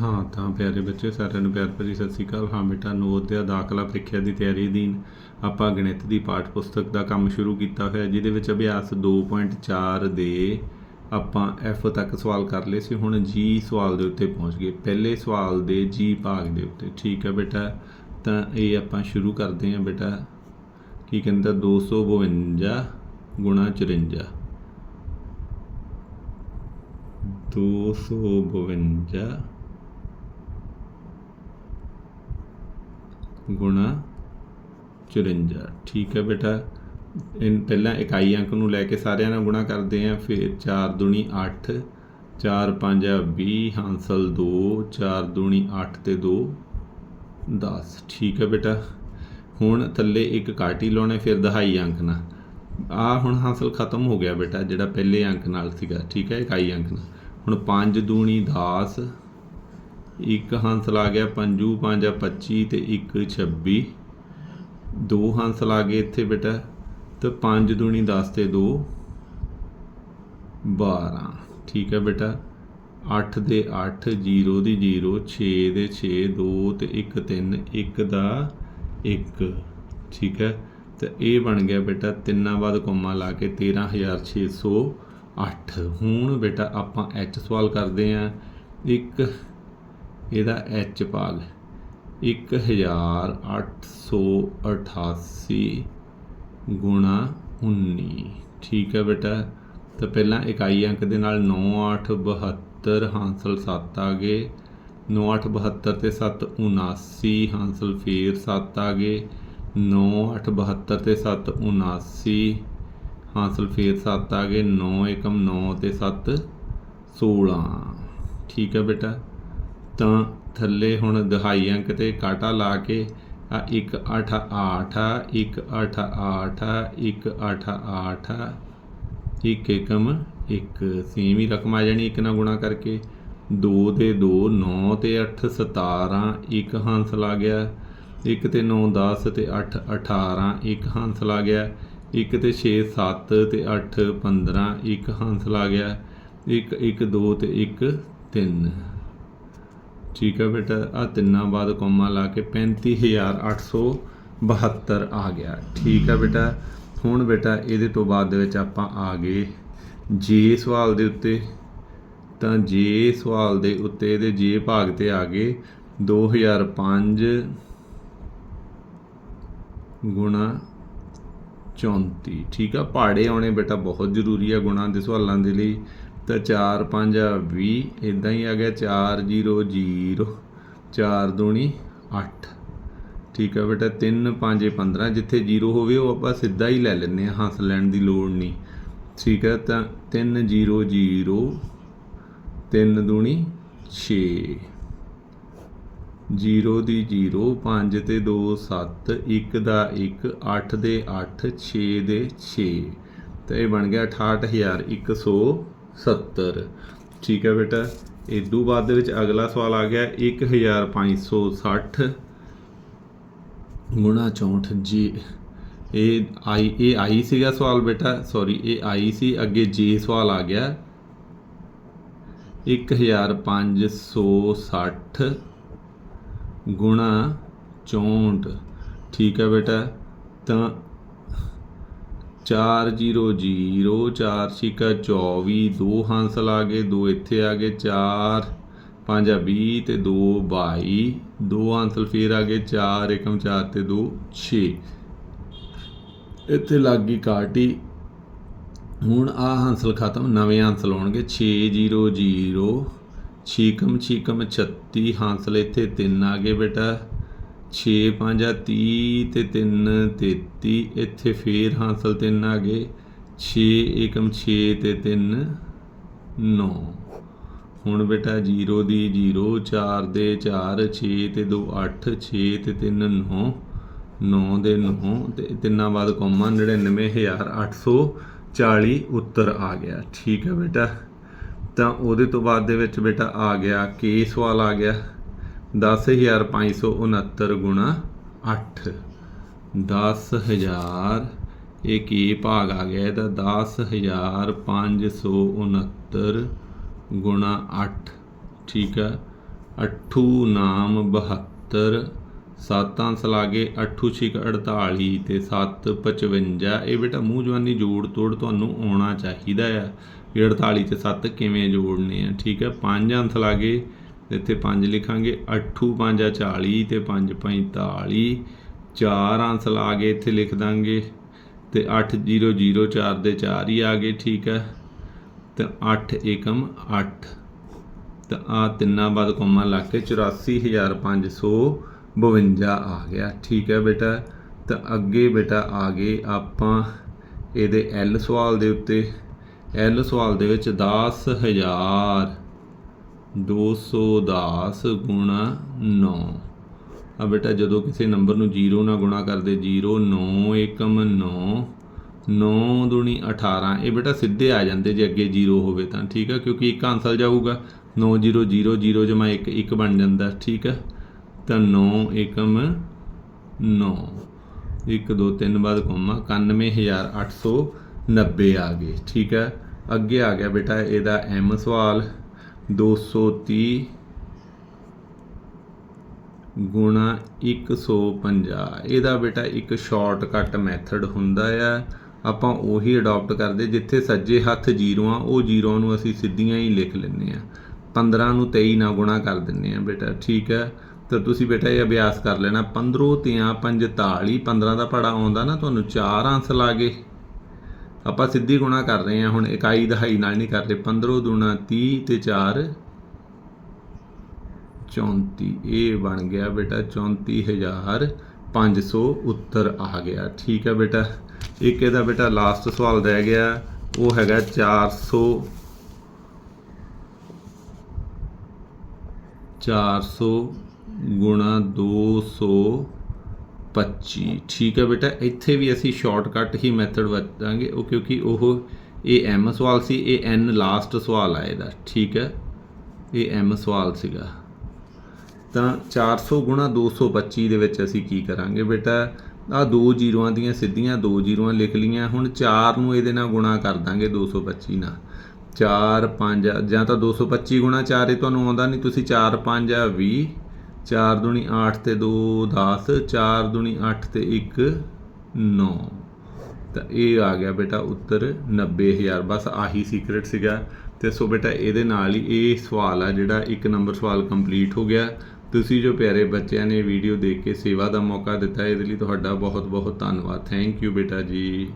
ਹਾਂ, ਤਾਂ ਪਿਆਰੇ ਬੱਚੇ, ਸਾਰਿਆਂ ਨੂੰ ਪਿਆਰ ਭਰੀ ਸਤਿ ਸ੍ਰੀ ਅਕਾਲ। ਹਾਂ ਬੇਟਾ, ਨਵੋਦਿਆ ਦਾਖਲਾ ਪ੍ਰੀਖਿਆ ਦੀ ਤਿਆਰੀ ਅਧੀਨ ਆਪਾਂ ਗਣਿਤ ਦੀ ਪਾਠ ਪੁਸਤਕ ਦਾ ਕੰਮ ਸ਼ੁਰੂ ਕੀਤਾ ਹੋਇਆ, ਜਿਹਦੇ ਵਿੱਚ ਅਭਿਆਸ 2.4 ਦੇ ਆਪਾਂ ਐਫ ਤੱਕ ਸਵਾਲ ਕਰ ਲਏ ਸੀ। ਹੁਣ ਜੀ ਸਵਾਲ ਦੇ ਉੱਤੇ ਪਹੁੰਚ ਗਏ। ਪਹਿਲੇ ਸਵਾਲ ਦੇ ਜੀ ਭਾਗ ਦੇ ਉੱਤੇ। ਠੀਕ ਹੈ ਬੇਟਾ, ਤਾਂ ਇਹ ਆਪਾਂ ਸ਼ੁਰੂ ਕਰਦੇ ਹਾਂ ਬੇਟਾ। ਕੀ ਕਹਿੰਦਾ? 252 ਗੁਣਾ 54 252 ਗੁਣਾ 54 ਠੀਕ ਹੈ ਬੇਟਾ। ਇਨ ਪਹਿਲਾਂ ਇਕਾਈ ਅੰਕ ਨੂੰ ਲੈ ਕੇ ਸਾਰਿਆਂ ਨਾਲ ਗੁਣਾ ਕਰਦੇ ਆਂ ਫਿਰ 4 ਦੁਣੀ 8 4 5 20 ਹਾਂਸਲ 2 4 ਦੁਣੀ 8 ਤੇ 2 10 ਠੀਕ ਹੈ ਬੇਟਾ। ਹੁਣ ਥੱਲੇ ਇੱਕ ਕਾਟੀ ਲਾਉਣੇ, ਫਿਰ ਦਹਾਈ ਅੰਕ ਨਾਲ। ਆ ਹੁਣ ਹਾਸਲ ਖਤਮ ਹੋ ਗਿਆ ਬੇਟਾ, ਜਿਹੜਾ ਪਹਿਲੇ ਅੰਕ ਨਾਲ ਸੀਗਾ। ਠੀਕ ਹੈ, ਇਕਾਈ ਅੰਕ ਨਾਲ। ਹੁਣ 5 ਦੂਣੀ 10 ਇੱਕ ਹੰਸਲ ਆ ਗਿਆ ਪੰਜੂ 5 25 ਤੇ ਇੱਕ 26 ਦੋ ਹੰਸਲ ਆ ਗਏ ਇੱਥੇ ਬੇਟਾ ਤੇ 5 ਦੂਣੀ 10 ਤੇ 2 12 ਠੀਕ ਹੈ ਬੇਟਾ। 8 ਦੇ 8 0 ਦੀ 0 6 ਦੇ 6 2 ਤੇ 1 3 1 ਦਾ 1 ਠੀਕ ਹੈ ਤੇ ਇਹ ਬਣ ਗਿਆ ਬੇਟਾ ਤਿੰਨਾਂ ਬਾਅਦ ਕੋਮਾ ਲਾ ਕੇ 13608 ਹੁਣ ਬੇਟਾ ਆਪਾਂ ਐਚ ਸਵਾਲ ਕਰਦੇ ਆਂ। ਇੱਕ ਇਹਦਾ ਐਚ ਭਾਗ 1888 ਗੁਣਾ 19 ਠੀਕ ਹੈ ਬੇਟਾ। ਤਾਂ ਪਹਿਲਾਂ ਇਕਾਈ ਅੰਕ ਦੇ ਨਾਲ 9 8 72 ਹਾਂਸਲ 7 ਆ ਗਏ। 9 8 72 ਤੇ 7 79 ਹਾਂਸਲ ਫੇਰ 7 ਆ ਗਏ। 9 8 72 ਤੇ 7 79 ਹਾਂਸਲ ਫੇਰ 7 ਆ ਗਏ। 9 ਏਕਮ 9 ਤੇ 7 16 ਠੀਕ ਹੈ ਬੇਟਾ। ਤਾਂ ਥੱਲੇ ਹੁਣ ਦਹਾਈ ਅੰਕ ਤੇ ਕਾਟਾ ਲਾ ਕੇ ਆ 1 8 8 1 8 8 1 8 8 1 ਏਕਮ 1 ਸੇਮ ਹੀ ਰਕਮ ਆ ਜਾਣੀ ਇੱਕ ਨਾਲ ਗੁਣਾ ਕਰਕੇ। 2 ਦੇ 2 9 ਤੇ 8 17 ਇੱਕ ਹਾਂਸਲ ਆ ਗਿਆ। 1 ਤੇ 9 10 ਤੇ 8 18 ਇੱਕ ਹਾਂਸਲ ਆ ਗਿਆ। 1 ਤੇ 6 7 ਤੇ 8 15 ਇੱਕ ਹਾਂਸਲ ਆ ਗਿਆ। 1 1 2 ਤੇ 1 3 ਠੀਕ ਹੈ ਬੇਟਾ ਆ ਤਿੰਨਾਂ ਬਾਅਦ ਕੋਮਾ ਲਾ ਕੇ 35872 ਆ ਗਿਆ। ਠੀਕ ਹੈ ਬੇਟਾ, ਹੁਣ ਬੇਟਾ ਇਹਦੇ ਤੋਂ ਬਾਅਦ ਦੇ ਵਿੱਚ ਆਪਾਂ ਆ ਗਏ ਜੇ ਸਵਾਲ ਦੇ ਉੱਤੇ। ਤਾਂ ਜੇ ਸਵਾਲ ਦੇ ਉੱਤੇ ਇਹਦੇ ਜੇ ਭਾਗ ਤੇ ਆ ਗਏ 2005 ਗੁਣਾ 34 ਠੀਕ ਆ ਪਹਾੜੇ ਆਉਣੇ ਬੇਟਾ ਬਹੁਤ ਜ਼ਰੂਰੀ ਆ ਗੁਣਾ ਦੇ ਸਵਾਲਾਂ ਦੇ ਲਈ। ਤਾਂ 4 5 20 ਇਦਾਂ ਹੀ ਆ ਗਿਆ 4 0 0 4 ਦੂਣੀ 8 ਠੀਕ ਹੈ ਬੇਟਾ 3 5 15 ਜਿੱਥੇ 0 ਹੋਵੇ ਉਹ ਆਪਾਂ ਸਿੱਧਾ ਹੀ ਲੈ ਲੈਂਦੇ ਹਾਂ ਹੱਸ ਲੈਣ ਦੀ ਲੋੜ ਨਹੀਂ। ਠੀਕ ਹੈ ਤਾਂ 3 0 0 3 ਦੂਣੀ 6 0 ਦੀ 0 5 ਤੇ 2 7 1 ਦਾ 1 8 ਦੇ 8 6 ਦੇ 6 ਤਾਂ ਇਹ ਬਣ ਗਿਆ 68170 ਠੀਕ ਹੈ ਬੇਟਾ। ਇਦੋਂ ਬਾਅਦ ਦੇ ਵਿੱਚ ਅਗਲਾ ਸਵਾਲ ਆ ਗਿਆ 1560 ਗੁਣਾ 64 ਜੀ। ਇਹ ਆਈ ਇਹ ਆਈ ਸੀਗਾ ਸਵਾਲ ਬੇਟਾ। ਸੌਰੀ ਇਹ ਆਈ ਸੀ। ਅੱਗੇ ਜੇ ਸਵਾਲ ਆ ਗਿਆ। 1560 ਗੁਣਾ 64 ਠੀਕ ਹੈ ਬੇਟਾ। ਤਾਂ 4 0 0 4 ਛਿਕਾ 24 ਦੋ ਹਾਂਸਲ ਆ ਗਏ, ਦੋ ਇੱਥੇ ਆ ਗਏ 4 5 20 ਤੇ 2 22 ਦੋ ਹਾਂਸਲ ਫੇਰ ਆ ਗਏ 4 ਏਕਮ 4 ਤੇ 2 6 ਇੱਥੇ ਲੱਗ ਗਈ ਕਾਟੀ ਹੁਣ ਆ ਹਾਂਸਲ ਖਤਮ, ਨਵੇਂ ਹਾਂਸਲ ਆਉਣਗੇ 6 0 0 ਛੀਕਮ ਛੀਕਮ 36 ਹਾਂਸਲ ਇੱਥੇ 3 ਆ ਗਏ ਬੇਟਾ। 6 5 30 ਤੇ 3 33 ਇੱਥੇ ਫੇਰ ਹਾਂਸਲ 3 ਆ ਗਏ। 6 ਏਕਮ 6 ਤੇ 3 9 ਹੁਣ ਬੇਟਾ 0 ਦੀ 0 4 ਦੇ 4 6 ਤੇ 2 8 6 ਤੇ 3 9 9 ਦੇ 9 ਤੇ ਤਿੰਨਾਂ ਬਾਅਦ ਕੋਮਾ 99840 ਉੱਤਰ ਆ ਗਿਆ। ਠੀਕ ਹੈ ਬੇਟਾ। ਤਾਂ ਉਹਦੇ ਤੋਂ ਬਾਅਦ ਦੇ ਵਿੱਚ ਬੇਟਾ ਆ ਗਿਆ ਕੇ ਸਵਾਲ ਆ ਗਿਆ। 10569 ਗੁਣਾ 8 10000 ਇਹ ਕੀ ਭਾਗ ਆ ਗਿਆ? ਇਹਦਾ 10569 ਗੁਣਾ 8 ਠੀਕ ਹੈ ਅੱਠੂ ਨਾਮ 72 ਸੱਤ ਅੰਸ ਲਾਗੇ ਅੱਠੂ ਛਿਕ 48 ਤੇ 7 55 ਇਹ ਬੇਟਾ ਮੂੰਹ ਜਵਾਨੀ ਜੋੜ ਤੋੜ ਤੁਹਾਨੂੰ ਆਉਣਾ ਚਾਹੀਦਾ ਆ। ਵੀ 48 ਤੇ 7 ਕਿਵੇਂ ਜੋੜਨੇ ਆ, ਠੀਕ ਹੈ ਪੰਜ ਅੰਸ ਲਾਗੇ ਇੱਥੇ 5 ਲਿਖਾਂਗੇ। ਅੱਠੂ 5 40 ਤੇ 5 45 ਚਾਰ ਅੰਸ ਲਾ ਕੇ ਇੱਥੇ ਲਿਖ ਦਾਂਗੇ। ਤੇ 8004 ਦੇ 4 ਹੀ ਆ ਗਏ, ਠੀਕ ਹੈ। ਤੇ 8 ਏਕਮ 8 ਤਾਂ ਆ ਤਿੰਨਾਂ ਬਾਅਦ ਕੋਮਾ ਲਾ ਕੇ 84552 ਆ ਗਿਆ, ਠੀਕ ਹੈ ਬੇਟਾ। ਤਾਂ ਅੱਗੇ ਬੇਟਾ ਆ ਗਏ ਆਪਾਂ ਇਹਦੇ ਐਲ ਸਵਾਲ ਦੇ ਉੱਤੇ। ਐਲ ਸਵਾਲ ਦੇ ਵਿੱਚ 10000 210 ਗੁਣਾ 9 ਆ ਬੇਟਾ, ਜਦੋਂ ਕਿਸੇ ਨੰਬਰ ਨੂੰ 0 ਨਾਲ ਗੁਣਾ ਕਰਦੇ 0 9 ਏਕਮ 9 9 ਦੁਣੀ 18 ਇਹ ਬੇਟਾ ਸਿੱਧੇ ਆ ਜਾਂਦੇ ਜੇ ਅੱਗੇ 0 ਹੋਵੇ ਤਾਂ, ਠੀਕ ਹੈ ਕਿਉਂਕਿ ਇੱਕ ਆਂਸਰ ਜਾਊਗਾ। 9 0 0 0 ਜਮਾ 1 1 ਬਣ ਜਾਂਦਾ, ਠੀਕ ਹੈ ਤਾਂ 9 ਏਕਮ 9 1 2 3 ਬਾਅਦ ਕੋਮਾ 91890 ਆ ਗਏ, ਠੀਕ ਹੈ ਅੱਗੇ ਆ ਗਿਆ ਬੇਟਾ, ਇਹਦਾ ਐਮ ਸਵਾਲ। 230 ਗੁਣਾ 150 ਇਹਦਾ ਬੇਟਾ ਇੱਕ ਸ਼ਾਰਟਕਟ ਮੈਥਡ ਹੁੰਦਾ ਆ। ਆਪਾਂ ਉਹੀ ਅਡਾਪਟ ਕਰਦੇ ਜਿੱਥੇ ਸੱਜੇ ਹੱਥ ਜ਼ੀਰੋਆਂ, ਉਹ ਜ਼ੀਰੋ ਨੂੰ ਅਸੀਂ ਸਿੱਧੀਆਂ ਹੀ ਲਿਖ ਲੈਂਦੇ ਆ 15 ਨੂੰ 23 ਨਾਲ ਗੁਣਾ ਕਰ ਦਿੰਨੇ ਆ ਬੇਟਾ, ਠੀਕ ਹੈ? ਤਾਂ ਤੁਸੀਂ ਬੇਟਾ ਇਹ ਅਭਿਆਸ ਕਰ ਲੈਣਾ 15 ਤਿਆਂ 45 15 ਦਾ ਪੜਾ ਆਉਂਦਾ ਨਾ ਤੁਹਾਨੂੰ, ਚਾਰ ਅੰਸ ਲਾਗੇ ਆਪਾਂ ਸਿੱਧੀ ਗੁਣਾ ਕਰ ਰਹੇ ਹਾਂ ਹੁਣ ਇਕਾਈ ਦਹਾਈ ਨਾਲ ਨਹੀਂ ਕਰ ਰਹੇ 15 ਦੁਣਾ 30 ਤੇ 4 34 ਇਹ ਬਣ ਗਿਆ ਬੇਟਾ 34500 ਉੱਤਰ ਆ ਗਿਆ। ਠੀਕ ਹੈ ਬੇਟਾ, ਇੱਕ ਇਹਦਾ ਬੇਟਾ ਲਾਸਟ ਸਵਾਲ ਰਹਿ ਗਿਆ, ਉਹ ਹੈਗਾ 400 400 ਗੁਣਾ 225 ਠੀਕ ਹੈ ਬੇਟਾ, ਇੱਥੇ ਵੀ ਅਸੀਂ ਸ਼ਾਰਟਕਟ ਹੀ ਮੈਥਡ ਵਰਤਾਂਗੇ। ਉਹ ਕਿਉਂਕਿ ਉਹ ਇਹ ਐਮ ਸਵਾਲ ਸੀ, ਇਹ ਐਨ ਲਾਸਟ ਸਵਾਲ ਆ ਇਹਦਾ। ਠੀਕ ਹੈ, ਇਹ ਐਮ ਸਵਾਲ ਸੀਗਾ। ਤਾਂ 400 ਗੁਣਾ 225 ਦੇ ਵਿੱਚ ਅਸੀਂ ਕੀ ਕਰਾਂਗੇ ਬੇਟਾ? ਆ ਦੋ ਜ਼ੀਰੋਆਂ ਦੀਆਂ ਸਿੱਧੀਆਂ ਦੋ ਜ਼ੀਰੋਆਂ ਲਿਖ ਲੀਆਂ ਹੁਣ 4 ਨੂੰ ਇਹਦੇ ਨਾਲ ਗੁਣਾ ਕਰ ਦਾਂਗੇ 225 ਨਾਲ। 4 5 ਜਾਂ ਤਾਂ 225 ਗੁਣਾ 4 ਇਹ ਤੁਹਾਨੂੰ ਆਉਂਦਾ ਨਹੀਂ। ਤੁਸੀਂ 4 5 ਆ 20 4 ਦੁਣੀ 8 ਤੇ 2 10 4 ਦੁਣੀ 8 ਤੇ 1 9 ਤਾਂ ਇਹ ਆ ਗਿਆ ਬੇਟਾ ਉੱਤਰ 90000 ਬਸ ਆਹੀ ਸੀਕ੍ਰੇਟ ਸੀਗਾ। ਤੇ ਸੋ ਬੇਟਾ ਇਹਦੇ ਨਾਲ ਹੀ ਇਹ ਸਵਾਲ ਆ ਜਿਹੜਾ ਇੱਕ ਨੰਬਰ ਸਵਾਲ ਕੰਪਲੀਟ ਹੋ ਗਿਆ। ਤੁਸੀਂ ਜੋ ਪਿਆਰੇ ਬੱਚਿਆਂ ਨੇ ਵੀਡੀਓ ਦੇਖ ਕੇ ਸੇਵਾ ਦਾ ਮੌਕਾ ਦਿੱਤਾ, ਇਹਦੇ ਲਈ ਤੁਹਾਡਾ ਬਹੁਤ ਬਹੁਤ ਧੰਨਵਾਦ। ਥੈਂਕ ਯੂ ਬੇਟਾ ਜੀ।